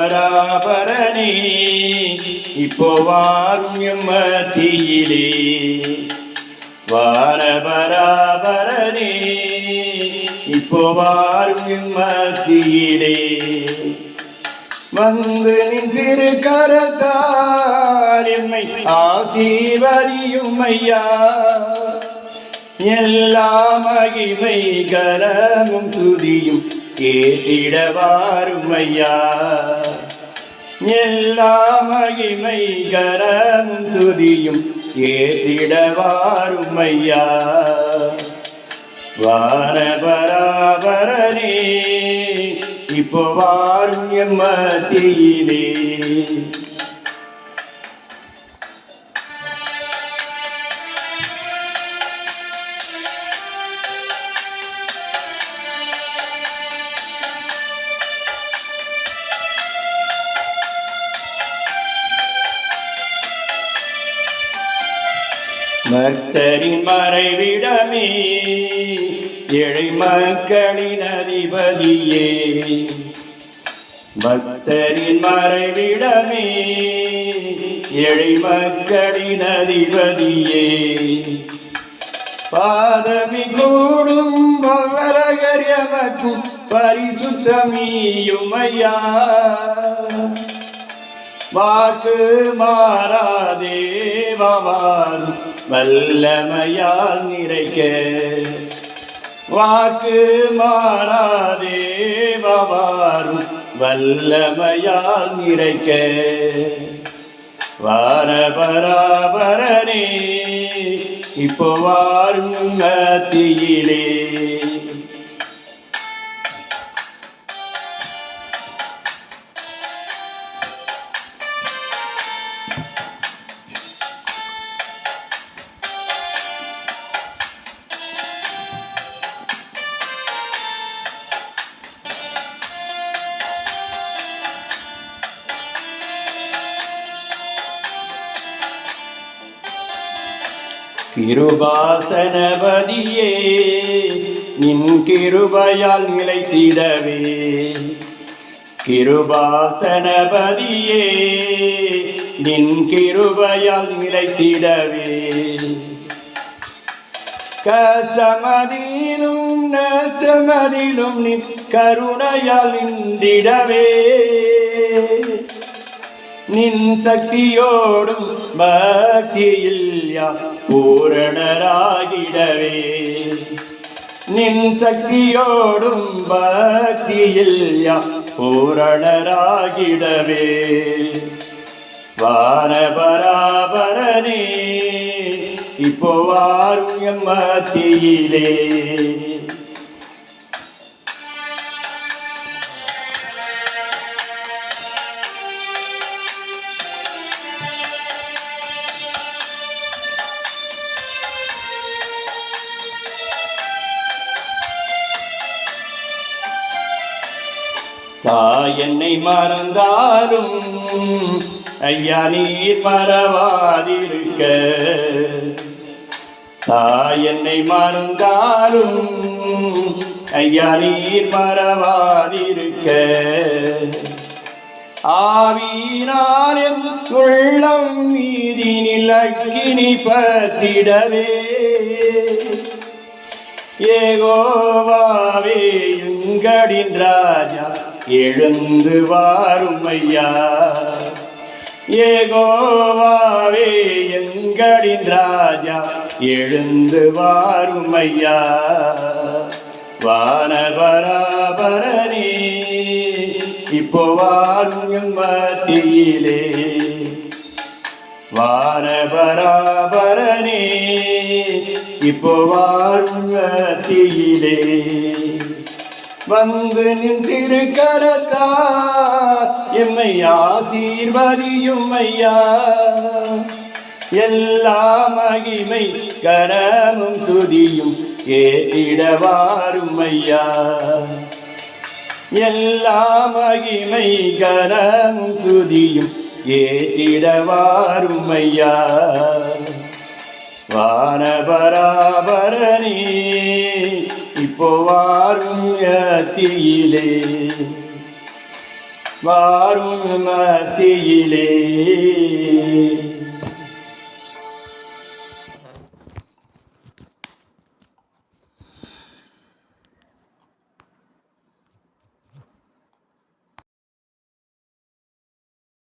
பாரபராபரனே இப்போ வாரும் மத்தியிலே வாரபராபரனே இப்போ வாரும் மத்தியிலே வந்து நின்று திருக்கரத்தார் எம்மை ஆசீர்வதியும் ஐயா எல்லா மகிமை கரமும் துதியும் கேட்டிடவாருமையா? எல்லா மகிமை கரம் துதியும் கேட்டிட வாரும் வாரபராபரனே இப்போ வாரும் மத்தியிலே. பக்தரின் மறைவிடமே ஏழை மக்களின் அதிபதியே. பக்தரின் மறைவிடமே ஏழை மக்களின் அதிபதியே. பாதமி கூடும் பவரகர் எமக்கும் பரிசுத்தமீயும் ஐயா. வாக்கு மாறாதே வாவார் வல்லமையால் நிறைக்க. வாக்கு மாறாதே வாவார் வல்லமையால் நிறைக்க. வாரபராபரனே இப்போ வாரும் மத்தியிலே கிருபாசனபதியே நின் கிருபையால் நிலைத்திடவே. கிருபாசனபதியே நின் கிருபையால் நிலைத்திடவே. கசமதிலும் நச்சமதிலும் நின் கருணையால் நின்றிடவே. നിൻ ശക്തിയോടും ഭക്തിയില്ല പൂരണരാകിടവേ. നിൻ ശക്തിയോടും ഭക്തിയില്ല പൂരണരാകിടവേ. വാനപരാപരനേ ഇപ്പോ വാരുണ്യം മത്തിയിലേ. என்னை மறந்தாலும் ஐயா நீர் மறவாதிருக்க. தாய் என்னை மறந்தாலும் ஐயா நீர் மறவாதிருக்க. ஆவியினால் என் உள்ளம் மீதினில் அக்கினி பத்திடவே ஏகோவாவே எங்களின் ராஜா எழுந்து வாரும் ஐயா. ஏகோவாவே எங்களின் ராஜா எழுந்து வாரும் ஐயா. வானபராபரனே இப்போ வாரும் மத்தியிலே. வானபராபரனே இப்போ வாரும் மத்தியிலே. வந்து நின் திருக்கரத்தா. எம்மை ஆசீர்வதியும் ஐயா. எல்லா மகிமை கரமும் துதியும் கேட்டிடவாரும் ஐயா. எல்லா மகிமை கரமும் துதியும் ஏற்றிட வாரும் ஐயா. வானபராபரனே இப்போ வாரும் யத்தியிலே வாரும் மத்தியிலே